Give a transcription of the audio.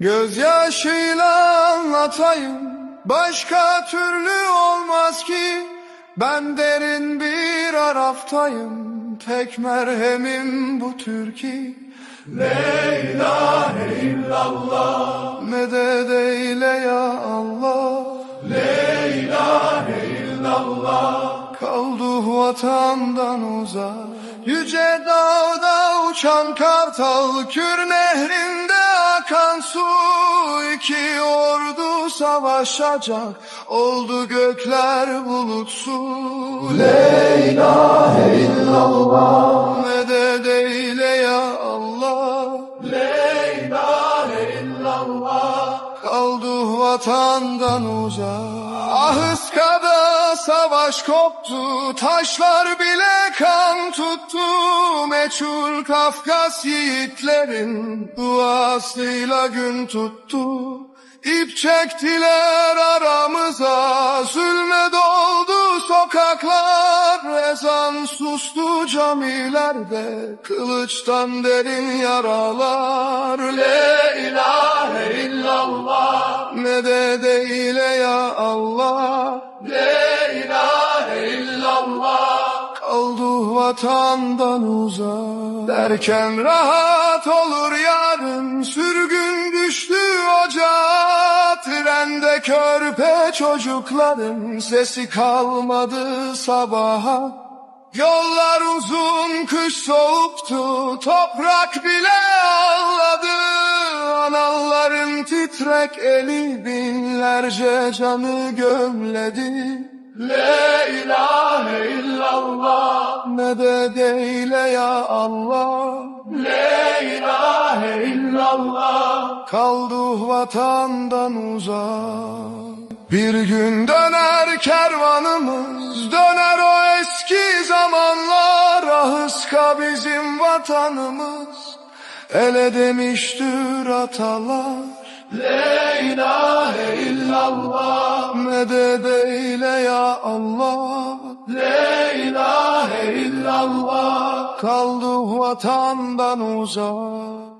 Gözyaşıyla anlatayım. Başka türlü olmaz ki. Ben derin bir araftayım. Tek merhemim bu Türkiye. La ilahe illallah. Medet eyle ya Allah. La ilahe illallah. Kaldı vatandan uzak. Yüce dağda uçan kartal Kür nehrinde akan su iki ordu savaşacak Oldu gökler bulutsuz. La ilahe illallah. Medet eyle ya Allah. La ilahe illallah. Kaldı vatandan uzak. Ahıska'da savaş koptu Taşlar bile kan tuttu. Meçhul Kafkas yiğitlerin Duasıyla gün tuttu. İp çektiler aramıza Zulme doldu sokaklar. Ezan sustu camilerde Kılıçtan derin yaralar. La ilahe illallah Medet eyle ya Allah vatandan uzak Derken rahat olur yarın Sürgün düştü ocağa Trende körpe çocukların Sesi kalmadı sabaha Yollar uzun, kış soğuktu, toprak bile ağladı. Analların titrek eli binlerce canı gömledi. La ilahe Medet eyle ya Allah. La ilahe illallah. Kaldı vatandan uzak. Bir gün döner kervanımız Döner o eski zamanlar. Ahıska bizim vatanımız. Ele demiştir atalar. La ilahe illallah. Medet eyle ya Allah. La illallah Kaldı vatandan uzak